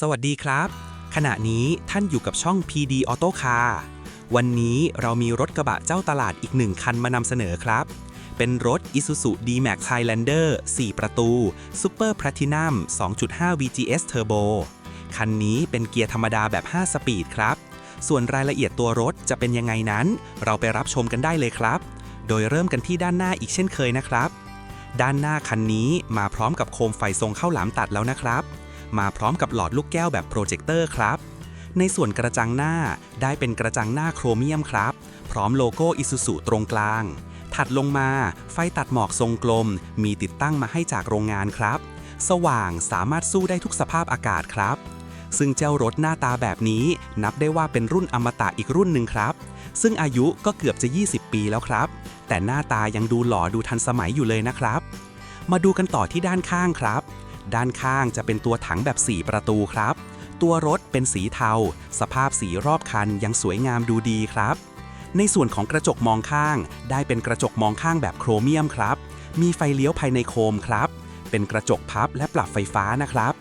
สวัสดีครับ ขณะนี้ท่านอยู่กับช่อง PD Auto Car วันนี้เรามีรถกระบะเจ้าตลาดอีกหนึ่งคันมานำเสนอครับ เป็นรถ Isuzu D-Max Highlander 4 ประตู Super Platinum 2.5 VGS Turbo คันนี้เป็นเกียร์ธรรมดาแบบ 5 สปีดครับ ส่วนรายละเอียดตัวรถจะเป็นยังไงนั้น เราไปรับชมกันได้เลยครับ โดยเริ่มกันที่ด้านหน้าอีกเช่นเคยนะครับ ด้านหน้าคันนี้มาพร้อมกับโคมไฟทรงข้าวหลามตัดแล้วนะครับ มาพร้อมกับหลอดลูกแก้วแบบโปรเจคเตอร์ครับ ในส่วนกระจังหน้าได้เป็นกระจังหน้าโครเมียมครับ พร้อมโลโก้อิซูซุตรงกลาง ถัดลงมาไฟตัดหมอกทรงกลม มีติดตั้งมาให้จากโรงงานครับ สว่างสามารถสู้ได้ทุกสภาพอากาศครับ ซึ่งเจ้ารถหน้าตาแบบนี้นับได้ว่าเป็นรุ่นอมตะอีกรุ่นหนึ่งครับ ซึ่งอายุก็เกือบจะ 20 ปีแล้วครับ แต่หน้าตายังดูหล่อดูทันสมัยอยู่เลยนะครับมาดูกันต่อที่ด้านข้างครับ ด้านข้างจะเป็นตัวถังแบบ 4 ประตูครับ ตัวรถเป็นสีเทา สภาพสีรอบคันยังสวยงามดูดีครับ ในส่วนของกระจกมองข้าง ได้เป็นกระจกมองข้างแบบโครเมียมครับ มีไฟเลี้ยวภายในโคมครับ เป็นกระจกพับและปรับไฟฟ้านะครับ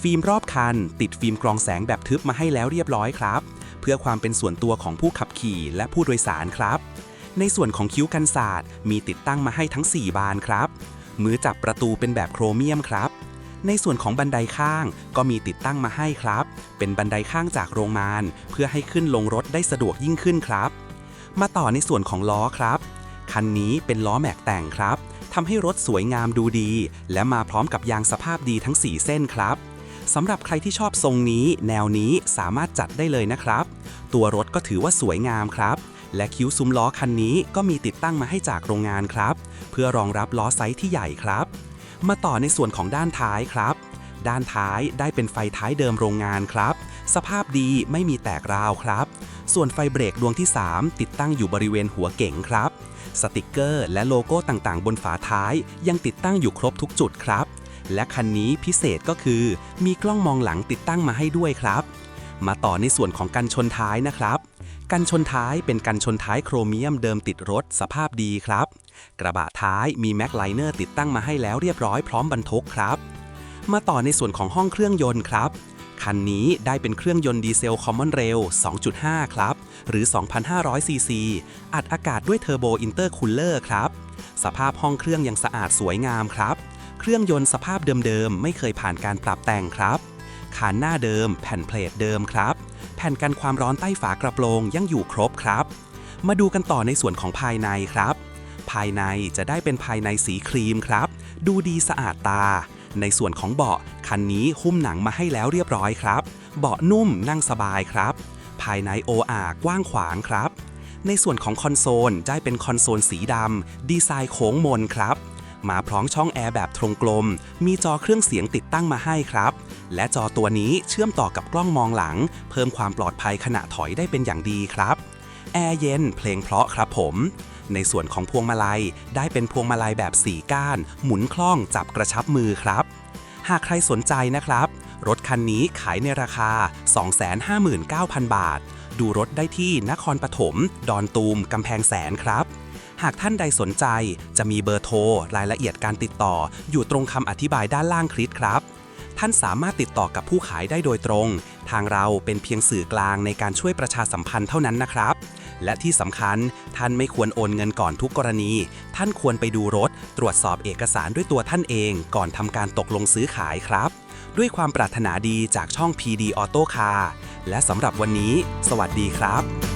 ฟิล์มรอบคัน ติดฟิล์มกรองแสงแบบทึบมาให้แล้วเรียบร้อยครับ เพื่อความเป็นส่วนตัวของผู้ขับขี่และผู้โดยสารครับในส่วนของคิ้วกันศาสตร์มีติดตั้งมาให้ทั้ง 4 บานครับ มือจับประตูเป็นแบบโครเมียมครับ ในส่วนของบันไดข้างก็มีติดตั้งมาให้ครับ เป็นบันไดข้างจากโรงงาน เพื่อให้ขึ้นลงรถได้สะดวกยิ่งขึ้นครับ มาต่อในส่วนของล้อครับ คันนี้เป็นล้อแม็กแต่งครับทำให้รถสวยงามดูดี และมาพร้อมกับยางสภาพดีทั้ง 4 เส้นครับสำหรับใครที่ชอบทรงนี้ แนวนี้สามารถจัดได้เลยนะครับ ตัวรถก็ถือว่าสวยงามครับ และคิ้วซุ้มล้อคันนี้ก็มีติดตั้งมาให้จากโรงงานครับ เพื่อรองรับล้อไซส์ที่ใหญ่ครับ มาต่อในส่วนของด้านท้ายครับ ด้านท้ายได้เป็นไฟท้ายเดิมโรงงานครับ สภาพดีไม่มีแตกราวครับ ส่วนไฟเบรกดวงที่ 3 ติดตั้งอยู่บริเวณหัวเก๋งครับ สติกเกอร์และโลโก้ต่างๆ บนฝาท้ายยังติดตั้งอยู่ครบทุกจุดครับ และคันนี้พิเศษก็คือ มีกล้องมองหลังติดตั้งมาให้ด้วยครับ มาต่อในส่วนของกันชนท้ายนะครับกันชนท้ายเป็นกันชนท้ายโครเมียมเดิมติดรถสภาพดีครับ กระบะท้ายมีแม็กไลเนอร์ติดตั้งมาให้แล้วเรียบร้อยพร้อมบรรทุกครับ มาต่อในส่วนของห้องเครื่องยนต์ครับ คันนี้ได้เป็นเครื่องยนต์ดีเซลคอมมอนเรล 2.5 ครับ หรือ 2,500 ซีซี อัดอากาศด้วยเทอร์โบอินเตอร์คูลเลอร์ครับ สภาพห้องเครื่องยังสะอาดสวยงามครับ เครื่องยนต์สภาพเดิมๆ ไม่เคยผ่านการปรับแต่งครับขานหน้าเดิม แผ่นเพลทเดิมครับ แผ่นกันความร้อนใต้ฝากระโปรงยังอยู่ครบครับ มาดูกันต่อในส่วนของภายในครับ ภายในจะได้เป็นภายในสีครีมครับ ดูดีสะอาดตา ในส่วนของเบาะคันนี้หุ้มหนังมาให้แล้วเรียบร้อยครับ เบาะนุ่มนั่งสบายครับ ภายใน OR กว้างขวางครับ ในส่วนของคอนโซลได้เป็นคอนโซลสีดำดีไซน์โค้งมนครับมาพร้อมช่องแอร์แบบตรงกลม มีจอเครื่องเสียงติดตั้งมาให้ครับ และจอตัวนี้เชื่อมต่อกับกล้องมองหลัง เพิ่มความปลอดภัยขณะถอยได้เป็นอย่างดีครับ แอร์เย็นเพลงเพราะครับผม ในส่วนของพวงมาลัยได้เป็นพวงมาลัยแบบสีก้าน หมุนคล่องจับกระชับมือครับ หากใครสนใจนะครับ รถคันนี้ขายในราคา 259,000 บาท ดูรถได้ที่นครปฐม ดอนตูม กำแพงแสนครับหากท่านใดสนใจจะมีเบอร์โทร รายละเอียดการติดต่อ อยู่ตรงคำอธิบายด้านล่างคลิปครับ ท่านสามารถติดต่อกับผู้ขายได้โดยตรง ทางเราเป็นเพียงสื่อกลางในการช่วยประชาสัมพันธ์เท่านั้นนะครับ และที่สำคัญท่านไม่ควรโอนเงินก่อนทุกกรณี ท่านควรไปดูรถ ตรวจสอบเอกสารด้วยตัวท่านเอง ก่อนทำการตกลงซื้อขายครับ ด้วยความปรารถนาดีจากช่อง PD Auto Car และสำหรับวันนี้ สวัสดีครับ